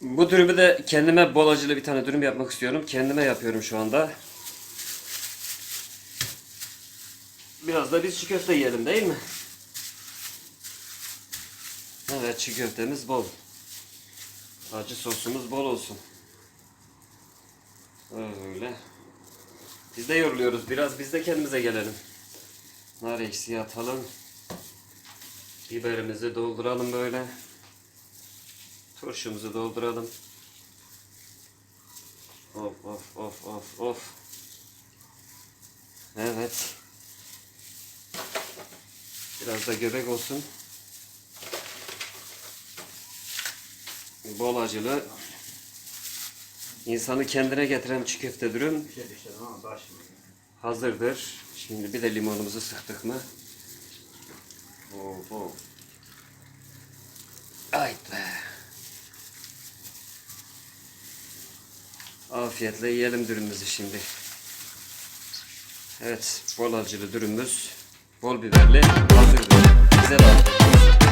Bu dürümü de kendime bol acılı bir tane dürüm yapmak istiyorum. Kendime yapıyorum şu anda. Biraz da biz çiğ köfte yiyelim değil mi? Evet çiğ köftemiz bol. Acı sosumuz bol olsun. Öyle. Biz de yoruluyoruz biraz. Biz de kendimize gelelim. Nar eksiği atalım. Biberimizi dolduralım böyle. Turşumuzu dolduralım. Of of of of of. Evet. Biraz da göbek olsun. Bol acılı. İnsanı kendine getiren çiğ köfte dürüm hazırdır. Şimdi bir de limonumuzu sıktık mı? Of of. Ay be. Afiyetle yiyelim dürümümüzü şimdi. Evet, bol acılı dürümümüz, bol biberli hazır dürüm. Güzel oldu.